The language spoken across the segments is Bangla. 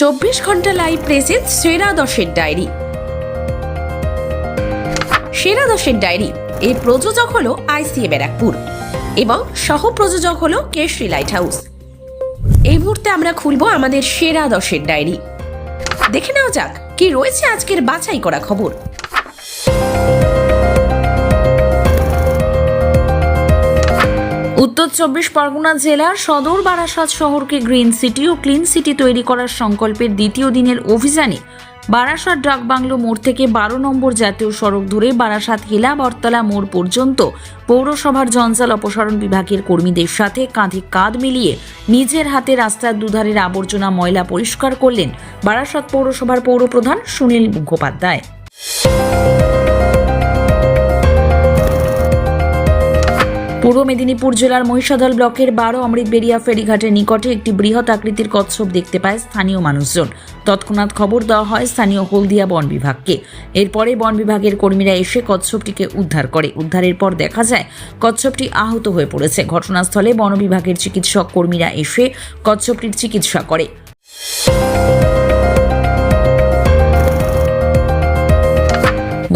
চব্বিশ ঘণ্টা লাইভ প্রেসের সেরা দশের ডায়েরি সেরা দশের ডায়েরি এর প্রযোজক হলো আইসিএ ব্যারাকপুর এবং সহ প্রযোজক হলো কেশরি লাইট হাউস এই মুহূর্তে আমরা খুলবো আমাদের সেরা দশের ডায়েরি দেখে নেওয়া যাক, কি রয়েছে আজকের বাছাই করা খবর। উত্তর চব্বিশ পরগনা জেলার সদর বারাসাত শহরকে গ্রিন সিটি ও ক্লিন সিটি তৈরি করার সংকল্পের দ্বিতীয় দিনের অভিযানে বারাসাত ডাক বাংলো মোড় থেকে বারো নম্বর জাতীয় সড়ক ধরে বারাসাত হেলা বটতলা মোড় পর্যন্ত পৌরসভার জঞ্জাল অপসারণ বিভাগের কর্মীদের সাথে কাঁধে কাঁধ মিলিয়ে নিজের হাতে রাস্তার দুধারের আবর্জনা ময়লা পরিষ্কার করলেন বারাসাত পৌরসভার পৌরপ্রধান সুনীল মুখোপাধ্যায়। পূর্ব মেদিনীপুর জেলার মহিষাদল ব্লকের বারো অমৃতবেড়িয়া ফেরিঘাটের নিকটে একটি বৃহৎ আকৃতির কচ্ছপ দেখতে পায় স্থানীয় মানুষজন। তৎক্ষণাৎ খবর দেওয়া হয় স্থানীয় হলদিয়া বন বিভাগকে। এরপরে বন বিভাগের কর্মীরা এসে কচ্ছপটিকে উদ্ধার করে। উদ্ধারের পর দেখা যায়, কচ্ছপটি আহত হয়ে পড়েছে। ঘটনাস্থলে বন বিভাগের চিকিৎসক কর্মীরা এসে কচ্ছপটির চিকিৎসা করে।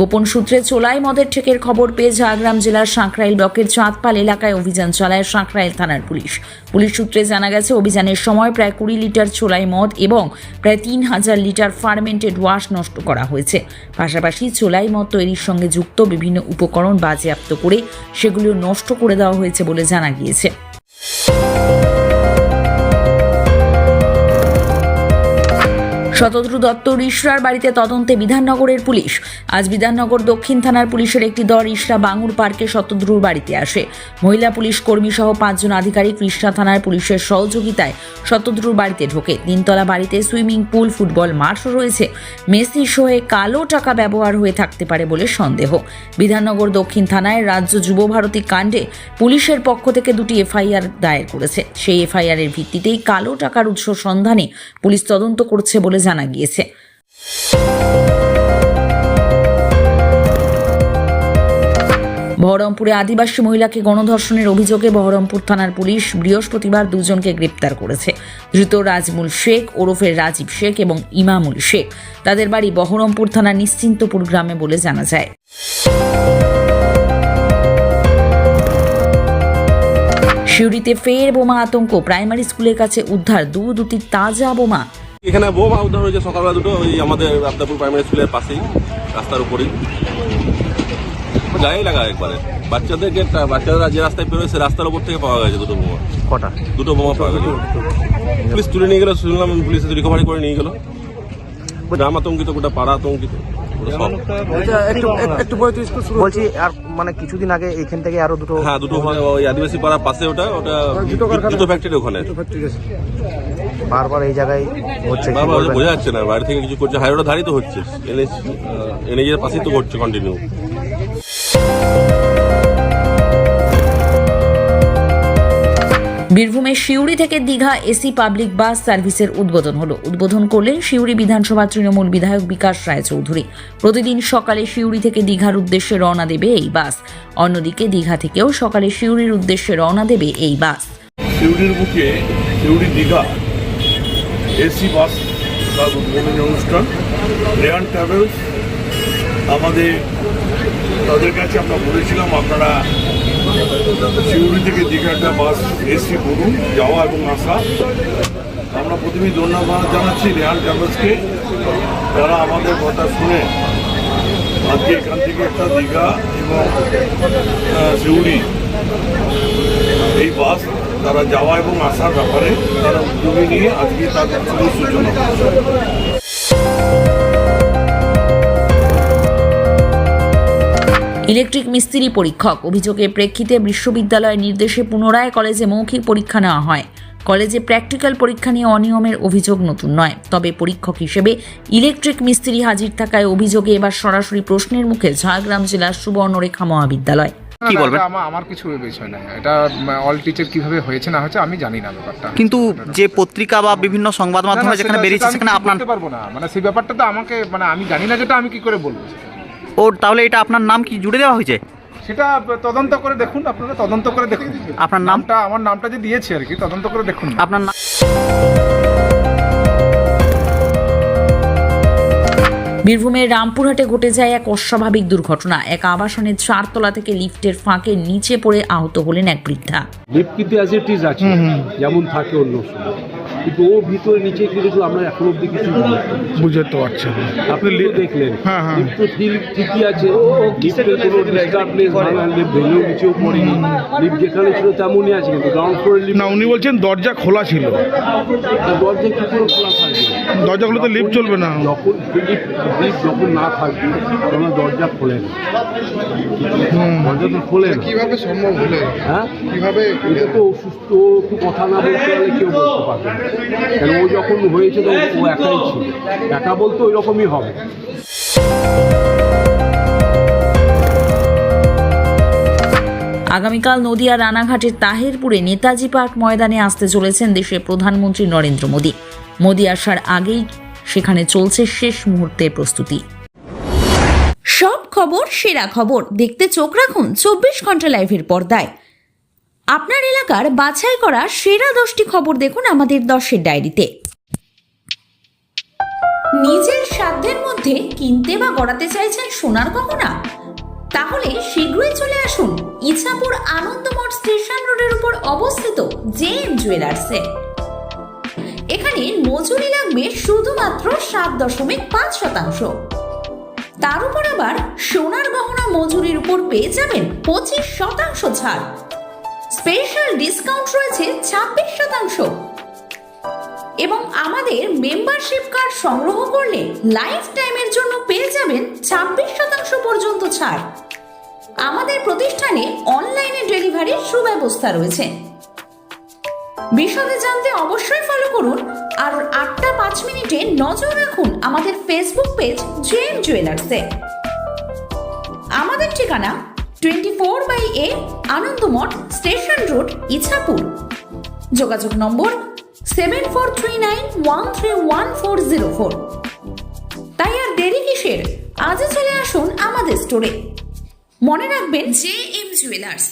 গোপন সূত্রে চোলাই মদের ঠেকের খবর পেয়ে ঝাড়গ্রাম জেলার সাঁকরাইল ব্লকের চাঁদপাল এলাকায় অভিযান চালায় সাঁকরাইল থানার পুলিশ। পুলিশ সূত্রে জানা গেছে, অভিযানের সময় প্রায় কুড়ি লিটার চোলাই মদ এবং প্রায় তিন হাজার লিটার ফার্মেন্টেড ওয়াশ নষ্ট করা হয়েছে। পাশাপাশি চোলাই মদ তৈরির সঙ্গে যুক্ত বিভিন্ন উপকরণ বাজেয়াপ্ত করে সেগুলো নষ্ট করে দেওয়া হয়েছে বলে জানা গিয়েছে। শতদ্রু দত্ত রিশরার বাড়িতে তদন্তে বিধাননগরের পুলিশ। আজ বিধাননগর দক্ষিণ থানার পুলিশের একটি দল রিশরা বাঙুর পার্কে শতদ্রুর বাড়িতে আসে। মহিলা পুলিশ কর্মী সহ পাঁচজন আধিকারিক রিশরা থানার পুলিশের সহযোগিতায় শতদ্রুর বাড়িতে ঢোকে। তিনতলা বাড়িতে সুইমিং পুল, ফুটবল মাঠও রয়েছে। মেসি শোয়ে কালো টাকা ব্যবহার হয়ে থাকতে পারে বলে সন্দেহ। বিধাননগর দক্ষিণ থানায় রাজ্য যুব ভারতী কাণ্ডে পুলিশের পক্ষ থেকে দুটি এফআইআর দায়ের করেছে। সেই এফআইআর এর ভিত্তিতেই কালো টাকার উৎস সন্ধানে পুলিশ তদন্ত করছে বলে জানা গিয়েছে। বহরমপুরে আদিবাসী মহিলাকে গণধর্ষণের অভিযোগে বহরমপুর থানার পুলিশ বৃহস্পতিবার দুজনকে গ্রেপ্তার করেছে। ধৃত রাজমুল শেখ, ওরফে রাজীব শেখ এবং ইমামুল শেখ। তাদের বাড়ি বহরমপুর থানার নিশ্চিন্তপুর গ্রামে বলে জানা যায়। সিউড়িতে ফের বোমা আতঙ্ক। প্রাইমারি স্কুলের কাছে উদ্ধার দু দুটি তাজা বোমা। এখানে বোমা উদ্ধার হয়েছে সকালবেলা দুটো ওই আমাদের আবদাপুর প্রাইমারি স্কুলের পাশেই রাস্তার উপরেই। গায়ে লাগা একবারে। বাচ্চাদেরকে বাচ্চারা যে রাস্তায় পেরোয় সে রাস্তার উপর থেকে পাওয়া গেছে দুটো বোমা। কটা? দুটো বোমা পাওয়া গেছে। পুলিশ তুলে নিয়ে গেল শুনলাম পুলিশ রিকভারি করে নিয়ে গেলো। গ্রাম আতঙ্কিত গোটা পাড়া আতঙ্কিত গোটা সব। একটু একটু বলছি আর মানে কিছুদিন আগে এইখান থেকে আরও দুটো হ্যাঁ দুটো ওই আদিবাসী পাড়ার পাশে ওটা ওটা দুটো ফ্যাক্টরি ওখানে। বারবার এই জায়গায় হচ্ছে? বোঝা যাচ্ছে না বাইরে থেকে কিছু করছে হাইরোড ধারই তো হচ্ছে। এনএচ এনএজের পাশেই তো ঘটছে কন্টিনিউ বীরভূমের সিউড়ি থেকে দীঘা এসি পাবলিক বাস সার্ভিসের উদ্বোধন হলো। উদ্বোধন করলেন সিউড়ি বিধানসভা তৃণমূল বিধায়ক বিকাশ রায়চৌধুরী প্রতিদিন সকালে সিউড়ি থেকে দীঘার উদ্দেশ্যে রওনা দেবে এই বাস। অন্যদিকে দীঘা থেকেও সকালে সিউড়ির উদ্দেশ্যে রওনা দেবে এই বাস। সিউড়ির বুকে সিউড়ি দীঘা এসি বাস তার উদ্বোধনী অনুষ্ঠান, রেয়ান ট্রাভেলস। আমাদের, তাদের কাছে আমরা বলেছিলাম, আপনারা সিউড়ি থেকে দীঘা একটা বাস এসি করুন যাওয়া এবং আসা। আমরা প্রথমেই ধন্যবাদ জানাচ্ছি রেয়ান ট্রাভেলসকে। তারা আমাদের কথা শুনে আজকে এখান থেকে একটা দীঘা এবং সিউড়ি এই বাস তারা যাওয়া এবং আসার ব্যাপারে তারা উদ্যোগী নিয়ে আজকে তাদের সূচনা ইলেকট্রিক মিস্ত্রি পরীক্ষক। অভিযোগের প্রেক্ষিতে বিশ্ববিদ্যালয়ের নির্দেশে পুনরায় কলেজে মৌখিক পরীক্ষা নেওয়া হয়। কলেজে প্র্যাকটিক্যাল পরীক্ষা নিয়ে অনিয়মের অভিযোগ নতুন নয়। তবে পরীক্ষক হিসেবে ইলেকট্রিক মিস্ত্রি হাজির থাকায় অভিযোগে এবার সরাসরি প্রশ্নের মুখে ঝাড়গ্রাম জেলার সুবর্ণরেখা মহাবিদ্যালয়। কি না, বলবেন? আমার কিছু বিষয় নাই এটা অল টিচার কীভাবে হয়েছে না হয়েছে আমি জানি না ব্যাপারটা। কিন্তু যে পত্রিকা বা বিভিন্ন সংবাদ না, না, মাধ্যমে যেখানে বেরিয়েছে সেখানে আপনার পারব না। মানে সেই ব্যাপারটা তো আমাকে মানে আমি জানি না যেটা আমি কি করে বলব ও তাহলে এটা আপনার নাম কি জুড়ে দেওয়া হয়েছে? সেটা তদন্ত করে দেখুন আপনারা তদন্ত করে দেখুন। আপনার নামটা আমার নামটা যে দিয়েছে আর কি তদন্ত করে দেখুন আপনার নাম? বীরভূমের রামপুরহাটে ঘটে যায় এক অস্বাভাবিক দুর্ঘটনা। এক আবাসনের চারতলা থেকে লিফটের ফাঁকে নিচে পড়ে আহত হলেন এক বৃদ্ধা। লিফট কিন্তু অ্যাজ ইট ইজ আছে যেমন থাকে অন্য সময়। কিন্তু ও ভিতরে নিচে কিন্তু আমরা এখন অব্দি কিছু বুঝতে পারছি না। আপনি লিফট দেখলেন। হ্যাঁ, হ্যাঁ। লিফট তো ঠিকই আছে লিফটের কোনো ডিস্টার্বনেস লিফট ভেঙেও নিচেও পড়েনি। লিফট যেখানে ছিল তেমনই আছে কিন্তু গ্রাউন্ড ফ্লোরে লিফট না উনি বলছেন দরজা খোলা ছিল। দরজা কি করে খোলা থাকবে দরজা খুলে তো লিফট চলবে না। যখন লিফট যখন না থাকবে তখন দরজা খোলে না। দরজা তো খোলে না। কীভাবে সম্ভব হলে? হ্যাঁ? কীভাবে এটা তো অসুস্থ ও একটু কথা না বলতে পারলে কেউ বলতে পারবে কারণ ও যখন হয়েছে তো ও একাই ছিল। একা বলতে ওই রকমই হবে। আগামীকাল নদিয়া রানাঘাটের তাহেরপুরে নেতাজি পার্ক ময়দানে আসতে চলেছেন দেশের প্রধানমন্ত্রী নরেন্দ্র মোদী। মোদী আসার আগেই সেখানে চলছে শেষ মুহূর্তের প্রস্তুতি। সব খবর, সেরা খবর দেখতে চোখ রাখুন চব্বিশ ঘণ্টা লাইভের পর্দায়। আপনার এলাকার বাছাই করা সেরা দশটি খবর দেখুন আমাদের দশের ডায়েরিতে। নিজের সাধ্যের মধ্যে কিনতে বা গড়াতে চাইছেন সোনার গহনা? তাহলে শীঘ্রই চলে আসুন ইছাপুর আনন্দমঠ স্টেশন রোডের উপর অবস্থিত জে এম জুয়েলার্সে। এখানে মজুরি লাগবে শুধুমাত্র সাত দশমিক পাঁচ শতাংশ। তার উপর আবার সোনার গহনা মজুরির উপর পেয়ে যাবেন পঁচিশ শতাংশ ছাড়। স্পেশাল ডিসকাউন্ট রয়েছে ছাব্বিশ শতাংশ। এবং আমাদের মেম্বারশিপ কার্ড সংগ্রহ করলে লাইফ টাইমের জন্য পেয়ে যাবেন ছাব্বিশ শতাংশ পর্যন্ত ছাড়। আমাদের প্রতিষ্ঠানে অনলাইনে ডেলিভারির সুব্যবস্থা রয়েছে। বিশদে জানতে অবশ্যই ফলো করুন আর আটটা পাঁচ মিনিটে নজর রাখুন আমাদের ফেসবুক পেজ জেএম জুয়েলার্সে আমাদের ঠিকানা twenty four by A Anandamath station road Ichapur. যোগাযোগ নম্বর seven four three nine one three one four zero four তাই আর দেরি কিসের? আজই চলে আসুন আমাদের স্টোরে মনে রাখবেন জে এম জুয়েলার্স